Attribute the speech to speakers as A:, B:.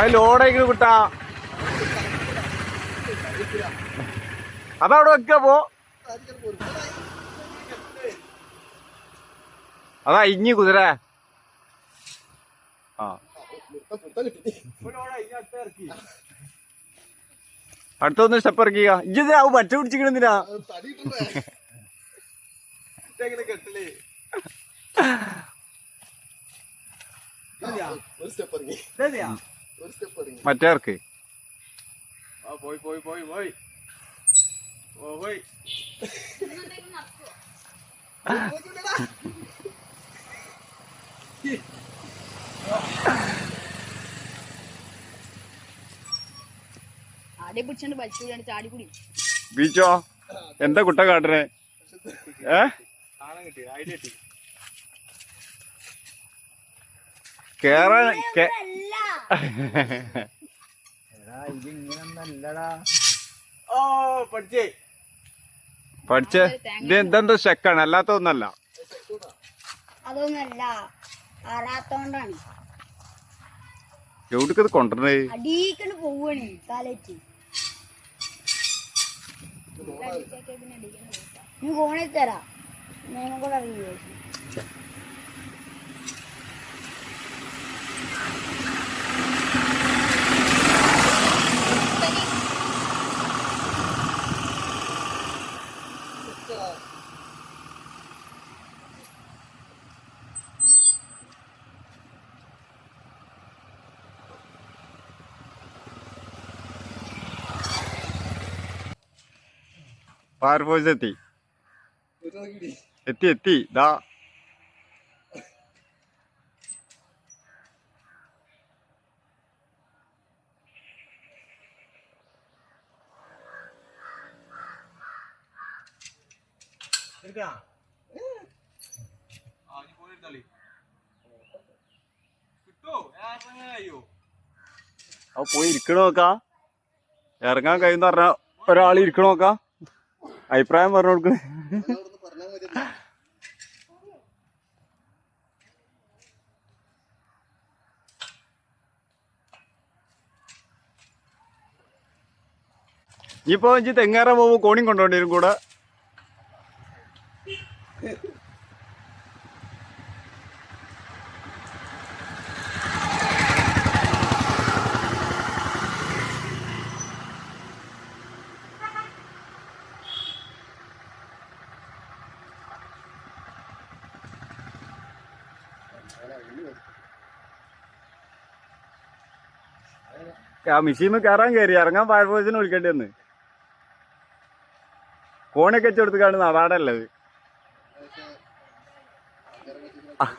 A: അത് ലോഡായിക്കണ് കുട്ടാ. അതവിടെ വെക്ക പോ അതാ ഇഞ്ഞി കുതിര. ആ. അടുത്തൊന്ന് സ്റ്റെപ്പ് ഇറക്കിയ ഇഞ്ചി ആവും പറ്റ പിടിച്ചിക്കണെന്തിനാ
B: ഒരു സ്റ്റെപ്പ് ഇറങ്ങി.
A: മറ്റേ
C: പോയി പോയി പോയി പോയി. പോയി.
A: ബീച്ചോ? എന്താ കുട്ട കാട്ടണേ? ഏ? കേറാൻ
C: പഠിച്ചേ.
A: പഠിച്ചേ? ഇത് ചെക്കാണ് അല്ലാത്ത ഒന്നല്ല
D: അതൊന്നല്ല ആറാത്തോണ്ടാണ്.
A: എവിടേക്ക് ഇത് കൊണ്ടുവരണേ
D: അടീക്കണ്ട് പോവാണ് കാലേറ്റ്. നീ കോണി തരാ. ഞാൻ കൂടെ അറിയോ
A: ഫയർഫോഴ്സ് എത്തി എത്തി എത്തി. ദാ.
C: എടുക്കണ
A: അപ്പൊ പോയി ഇരിക്കണ നോക്കാ ഇറങ്ങാൻ കഴിയുന്ന പറഞ്ഞ ഒരാൾ ഇരിക്കണ നോക്കാ അഭിപ്രായം പറഞ്ഞു കൊടുക്കണേ
B: ഇപ്പൊ
A: ഇനിയിപ്പോ ഇഞ്ചി തെങ്ങേറാൻ പോകുമ്പോ കോണിയും കൊണ്ടുവണ്ടിരും കൂടെ. മെഷീൻ കയറാൻ കയറി ഇറങ്ങാൻ ഫയർഫോഴ്സിനെ വിളിക്കേണ്ടി വന്ന്. കോണൊക്കെ വെച്ചെടുത്ത് കാണുന്ന അതാടല്ലത്
D: അല്ല.